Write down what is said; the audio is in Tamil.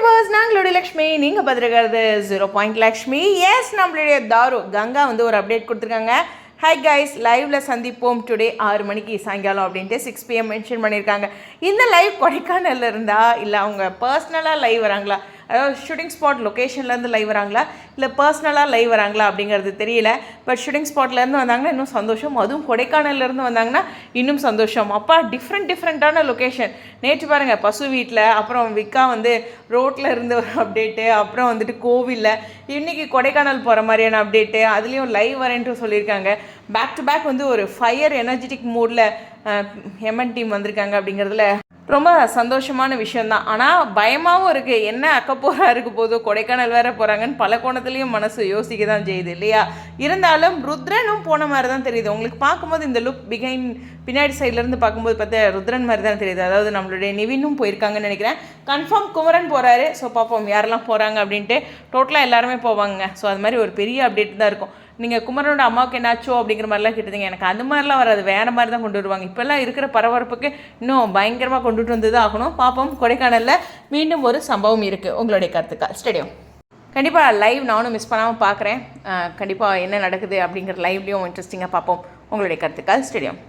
விவர்ஸ் நாங்களுடைய லக்ஷ்மி நீங்கள் பார்த்துருக்கிறது ஜீரோ பாயிண்ட் லக்ஷ்மி. எஸ் நம்மளுடைய தாரு கங்கா வந்து ஒரு அப்டேட் கொடுத்துருக்காங்க. ஹை கைஸ் லைவ்ல சந்திப்போம் டுடே ஆறு மணிக்கு சாயங்காலம் அப்படின்ட்டு சிக்ஸ் பிஎம் மென்ஷன் பண்ணியிருக்காங்க. இந்த லைவ் கொடைக்கானல்ல இருந்தா இல்லை அவங்க பர்சனலாக லைவ் வராங்களா? அதாவது ஷூட்டிங் ஸ்பாட் லொக்கேஷன்லேருந்து லைவ் வராங்களா? இல்லை பர்சனலாக லைவ் வராங்களா அப்படிங்கிறது தெரியல. பட் ஷூட்டிங் ஸ்பாட்லேருந்து வந்தாங்கன்னா இன்னும் சந்தோஷம். அதுவும் கொடைக்கானல்லேருந்து வந்தாங்கன்னா இன்னும் சந்தோஷம். அப்பா டிஃப்ரெண்ட் டிஃப்ரெண்ட்டான லொக்கேஷன் நேற்று பாருங்கள் பசு வீட்டில் அப்புறம் விக்கா வந்து ரோட்டில் இருந்து ஒரு அப்டேட்டு அப்புறம் வந்துட்டு கோவிலில். இன்றைக்கி கொடைக்கானல் போகிற மாதிரியான அப்டேட்டு அதுலேயும் லைவ் வரேன்ட்டு சொல்லியிருக்காங்க. பேக் டு பேக் வந்து ஒரு ஃபயர் எனர்ஜெட்டிக் மூடில் எம்என் டீம் வந்திருக்காங்க அப்படிங்கிறதுல ரொம்ப சந்தோஷமான விஷயந்தான் ஆனால் பயமாகவும் இருக்குது என்ன அக்கப்போரா இருக்க போதோ கொடைக்கானல் வேற போகிறாங்கன்னு பல கோணத்துலேயும் மனசு யோசிக்க தான் செய்யுது இல்லையா? இருந்தாலும் ருத்ரனும் போன மாதிரி தான் தெரியுது. உங்களுக்கு பார்க்கும்போது இந்த லுக் பிகைன் பின்னாடி சைட்லேருந்து பார்க்கும்போது பார்த்தா ருத்ரன் மாதிரி தான் தெரியுது. அதாவது நம்மளுடைய நிவினும் போயிருக்காங்கன்னு நினைக்கிறேன். கன்ஃபார்ம் குமரன் போகிறாரு ஸோ பார்ப்போம் யாரெல்லாம் போகிறாங்க அப்படின்ட்டு. டோட்டலாக எல்லாருமே போவாங்க ஸோ அது மாதிரி ஒரு பெரிய அப்டேட் தான் இருக்கும். நீங்கள் குமரனோட அம்மாவுக்கு என்னாச்சோ அப்படிங்கிற மாதிரிலாம் கேட்டதுங்க எனக்கு அந்த மாதிரிலாம் வராது. வேறு மாதிரி தான் கொண்டு வருவாங்க. இப்போல்லாம் இருக்கிற பரபரப்புக்கு இன்னும் பயங்கரமாக கொண்டுட்டு வந்து தான் ஆகணும். பார்ப்போம் கொடைக்கானலில் மீண்டும் ஒரு சம்பவம் இருக்குது உங்களுடைய கருத்துக்கள். ஸ்டேடியம் கண்டிப்பாக லைவ் நானும் மிஸ் பண்ணாமல் பார்க்குறேன் கண்டிப்பாக என்ன நடக்குது அப்படிங்கிற லைவ்லேயும் இன்ட்ரெஸ்டிங்காக பார்ப்போம் உங்களுடைய கருத்துக்கள். ஸ்டேடியம்